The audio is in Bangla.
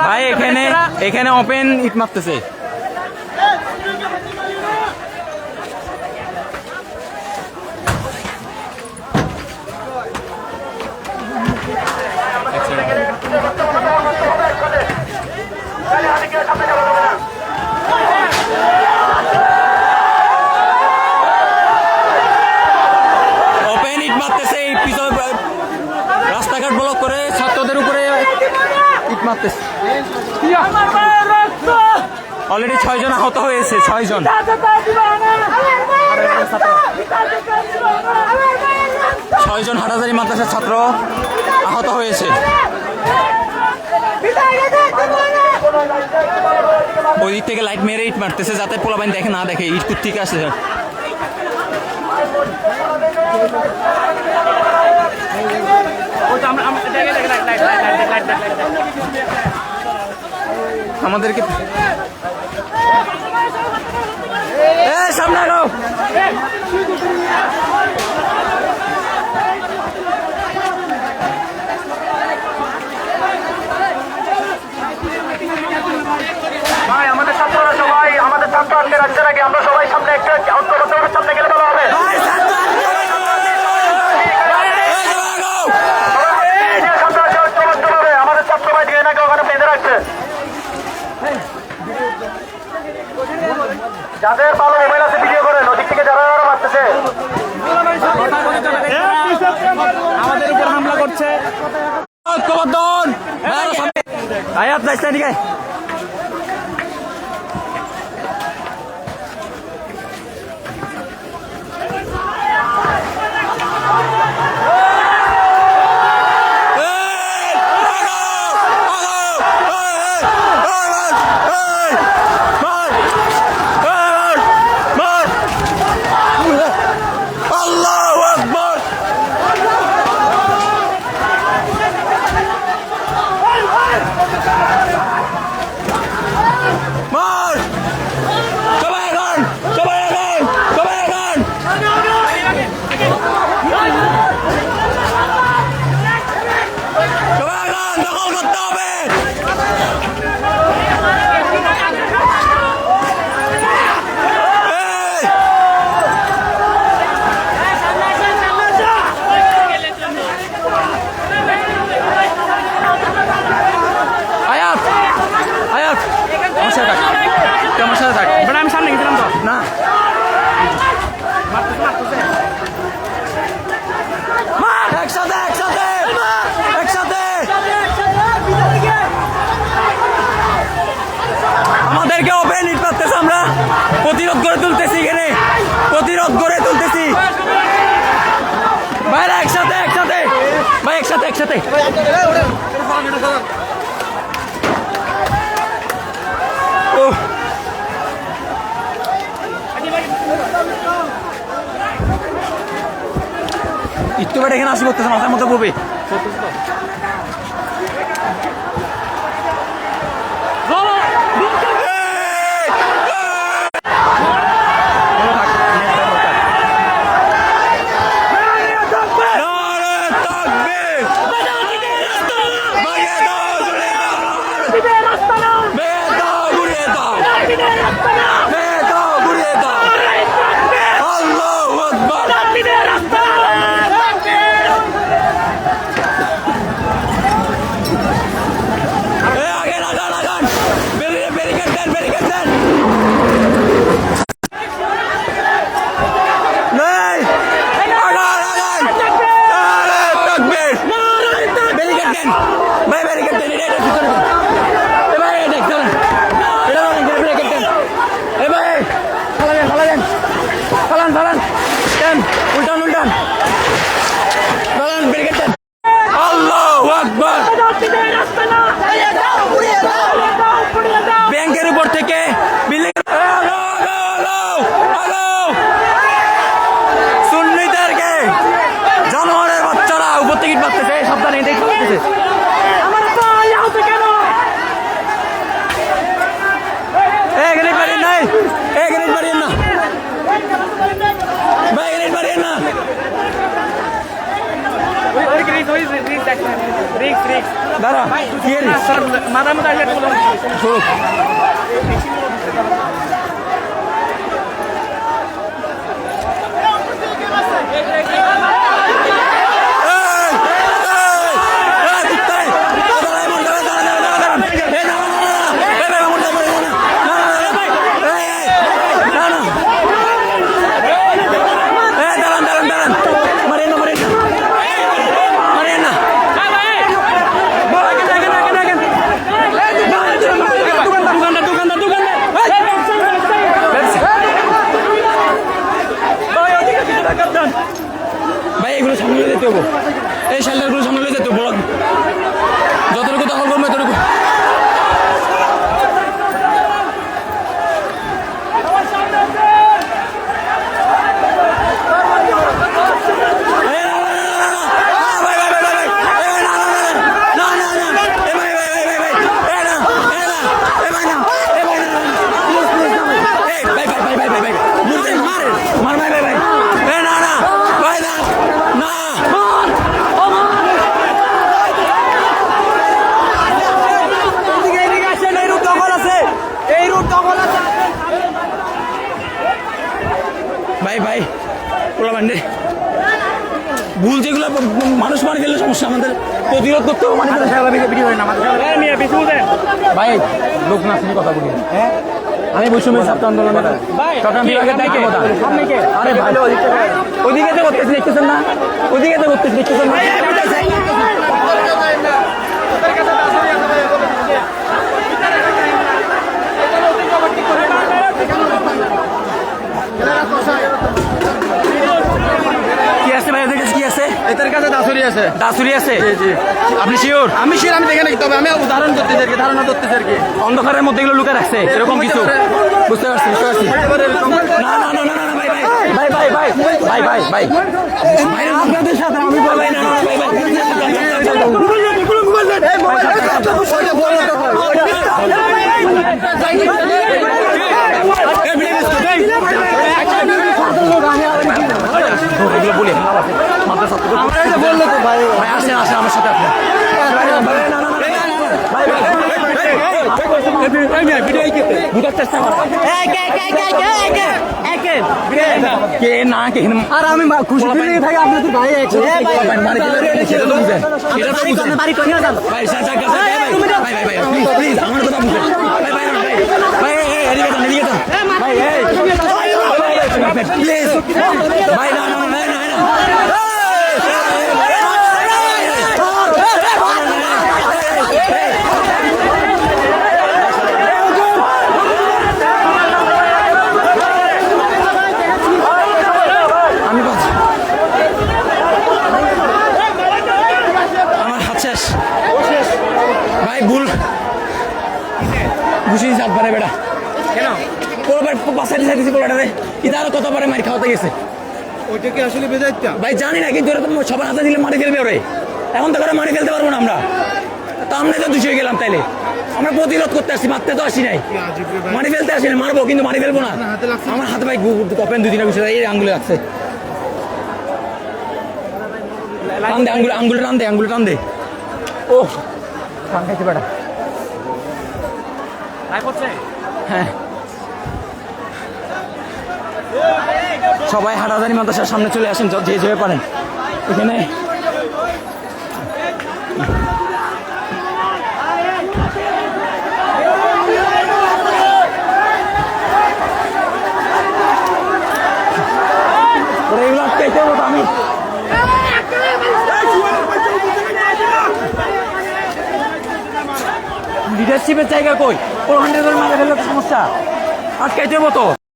ভাই এখানে এখানে ওপেন ইট মারতেছে ওপেন ইট মারতেছে এই পিছনে রাস্তাঘাট ব্লক করে ছাত্রদের উপরে ইট মারতেছে অলরেডি ছয় জন আহত হয়েছে ছয় জন ছয় জন হাটাজারি মাদ্রাসার ছাত্র আহত হয়েছে। ওই দিক থেকে লাইট মেরে ইট মারতেছে, যাতে পোলাবাইন দেখে, না দেখে, ইট ঠিক আছে আমাদেরকে সামনে আগাও। ভাই আমাদের ছাত্ররা সবাই আমাদের ছাত্র আজকে রাখছে নাকি আমরা সবাই সামনে একটা সামনে গেলে ভালো হবে। এই যে ছাত্র আছে ঐক্যবদ্ধভাবে আমাদের ছাত্র ভাই দিয়ে নাকি ওখানে বেঁধে রাখছে যাদের Hayat başlarına gel. একটু বেটা এখানে আসি করতেছে মাথার মতো পড়বে। টান উল্টান উল্টান। দাঁড়ান ব্রিগেড টান আল্লাহ আকবার। ব্যাংকের উপর থেকে বিল্ডিং সুন্নিদেরকে জানোয়ারের বাচ্চারা উপর থেকে ইট মারতেছে সাবধানে দেখতে পাচ্ছে এখানে পারেন নাই দাঁড়া মাথা মাথা যেগুলো মানুষ মারি গেলে সমস্যা আমাদের প্রতিরোধ করতে হবে মানে হয় ভাই লোক না শুনি কথা বলি হ্যাঁ আমি বৈষম্য ছাত্র আন্দোলন ভাই, চট্টগ্রাম বিভাগের দায়িত্ব কে? কথা আপনি কে? আরে ভালো ওইদিকে তো করতেছি দেখতেছেন না ওইদিকে তো করতেছি দেখতেছেন না দাসুরি আছে আপনি শিওর আমি শিওর আমি দেখে নাকি তবে আমি উদাহরণ করতে চাই ধারণা করতে চাই অন্ধকারের মধ্যে এগুলো লুকে রাখছে এরকম কিছু বুঝতে পারছি বুঝতে পারছি না বলে বললে তো ভাই ভাই আসেন আসেন আমার সাথে আপনি আর আমি খুশি থাকি আপনাদের ভাই বাড়ি করিয়া যাব প্লিজ আমার কথা ভাই ভাই ভাই ভাই ভাই পারে বেটা। কেন? কোনোবার পাশাটি সাইতেছি কোলাটারে এটা আরও কতবারে মারি খাওয়াতে গেছে। ওইটা কি আসলে বেজাইতা ভাই জানি না কিন্তু এরকম সবার হাতে দিলে মারি ফেলবে ওরে। এখন তো করে মারি ফেলতে পারব না আমরা। তা আমরা তো দুশো গেলাম তাইলে। আমরা প্রতিরোধ করতে আসছি মারতে তো আসি নাই। মারি ফেলতে আসি না মারবো কিন্তু মারি ফেলব না। আমার হাতে ভাই কপেন দুই দিনের বিষয় এই আঙ্গুলে লাগছে। টান দে আঙ্গুলে আঙ্গুলে টান দে আঙ্গুলে টান দে। ও টান খাইছে বেটা। হ্যাঁ। সবাই হাটাজারি মাদ্রাসার সামনে চলে আসেন যে যেভাবে পারেন। এখানে দেশ জায়গা কই? ওর হান্ড্রেড মারা ফেললে সমস্যা। দেবো তো।